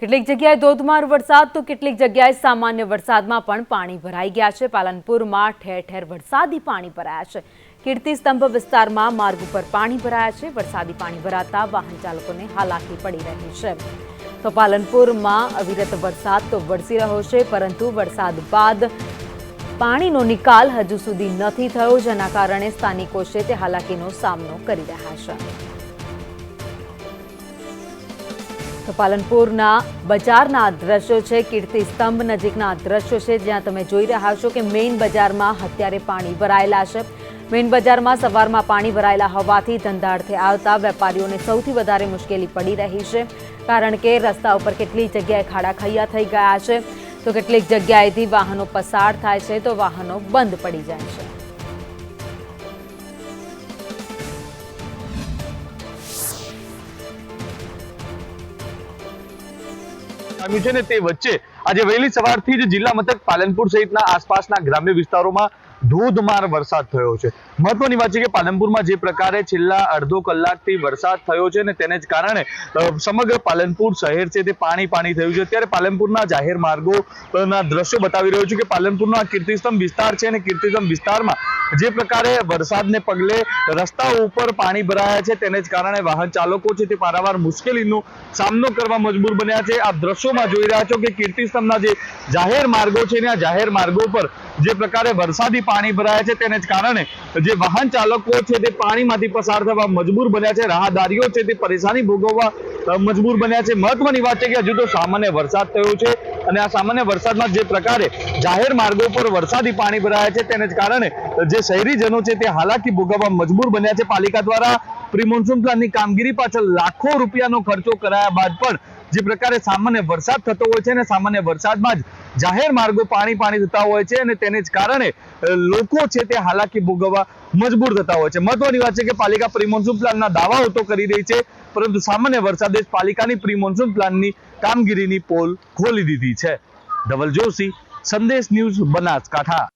કેટલીક જગ્યાએ ધોધમાર વરસાદ તો કેટલીક જગ્યાએ સામાન્ય વરસાદમાં પણ પાણી ભરાઈ ગયા છે. પાલનપુરમાં ઠેર ઠેર વરસાદી પાણી ભરાયા છે. કીર્તિ સ્તંભ વિસ્તારમાં માર્ગ ઉપર પાણી ભરાયા છે. વરસાદી પાણી ભરાતા વાહન ચાલકોને હાલાકી પડી રહી છે. તો પાલનપુરમાં અવિરત વરસાદ તો વરસી રહ્યો છે, પરંતુ વરસાદ બાદ પાણીનો નિકાલ હજુ સુધી નથી થયો, જેના કારણે સ્થાનિકો છે તે હાલાકીનો સામનો કરી રહ્યા છે. પાલનપુરના બજારના દ્રશ્યો છે. કીર્તિ સ્તંભ નજીકના દ્રશ્યો છે, જ્યાં તમે જોઈ રહ્યા છો કે મેઇન બજારમાં અત્યારે પાણી ભરાયેલા છે. મેઇન બજારમાં સવારમાં પાણી ભરાયેલા હોવાથી ધંધાર્થે આવતા વેપારીઓને સૌથી વધારે મુશ્કેલી પડી રહી છે, કારણ કે રસ્તા ઉપર કેટલી જગ્યાએ ખાડા ખૈયા થઈ ગયા છે. તો કેટલીક જગ્યાએથી વાહનો પસાર થાય છે, તો વાહનો બંધ પડી જાય છે. આવ્યું છે ને તે વચ્ચે આજે વહેલી સવારથી જ જિલ્લા મથક પાલનપુર સહિતના આસપાસના ગ્રામ્ય વિસ્તારોમાં ધોધમાર વરસાદ થયો છે. મહત્વની વાત છે કે પાલનપુરમાં જે પ્રકારે છેલ્લા અડધો કલાકથી વરસાદ થયો છે ને તેને જ કારણે સમગ્ર પાલનપુર શહેર છે તે પાણી પાણી થયું છે. ત્યારે પાલનપુરના જાહેર માર્ગોના દ્રશ્યો બતાવી રહ્યો છું કે પાલનપુરનો આ કીર્તિસ્તંભ વિસ્તાર છે અને કીર્તિસ્તંભ વિસ્તારમાં જે પ્રકારે વરસાદને પગલે રસ્તા ઉપર પાણી ભરાયા છે, તેને જ કારણે વાહન ચાલકો છે તે પારાવાર મુશ્કેલીનો સામનો કરવા મજબૂર બન્યા છે. આ દ્રશ્યોમાં જોઈ રહ્યા છો કે કીર્તિસ્તંભના જે જાહેર માર્ગો છે ને આ જાહેર માર્ગો પર જે પ્રકારે વરસાદી પાણી ભરાયા છે, તેને જ કારણે જે વાહન ચાલકો છે તે પાણીમાંથી પસાર થવા મજબૂર બન્યા છે. રાહદારીઓ છે તે પરેશાની ભોગવવા મજબૂર બન્યા છે. મહત્વની વાત છે કે હજુ તો સામાન્ય વરસાદ થયો છે અને આ સામાન્ય વરસાદમાં જે પ્રકારે જાહેર માર્ગો પર વરસાદી પાણી ભરાયા છે તેને જ કારણે જે શહેરીજનો છે તે હાલાકી ભોગવવા મજબૂર બન્યા છે. પાલિકા દ્વારા પ્રી મોન્સૂન પ્લાનની કામગીરી પાછળ લાખો રૂપિયાનો ખર્ચો કરાયા બાદ પણ જે પ્રકારે સામાન્ય વરસાદ થતો હોય છે અને સામાન્ય વરસાદમાં જ જાહેર માર્ગો પાણી પાણી થતા હોય છે અને તેને જ કારણે લોકો છે તે હાલાકી ભોગવવા મજબૂર થતા હોય છે. મહત્વની વાત છે કે પાલિકા પ્રી મોન્સૂન પ્લાનના દાવાઓ તો કરી રહી છે, પરંતુ સામાન્ય વરસાદે જ પાલિકાની પ્રી મોન્સૂન પ્લાનની કામગીરીની પોલ ખોલી દીધી છે. ધવલ જોશી સંદેશ ન્યૂઝ બનાસકાંઠા.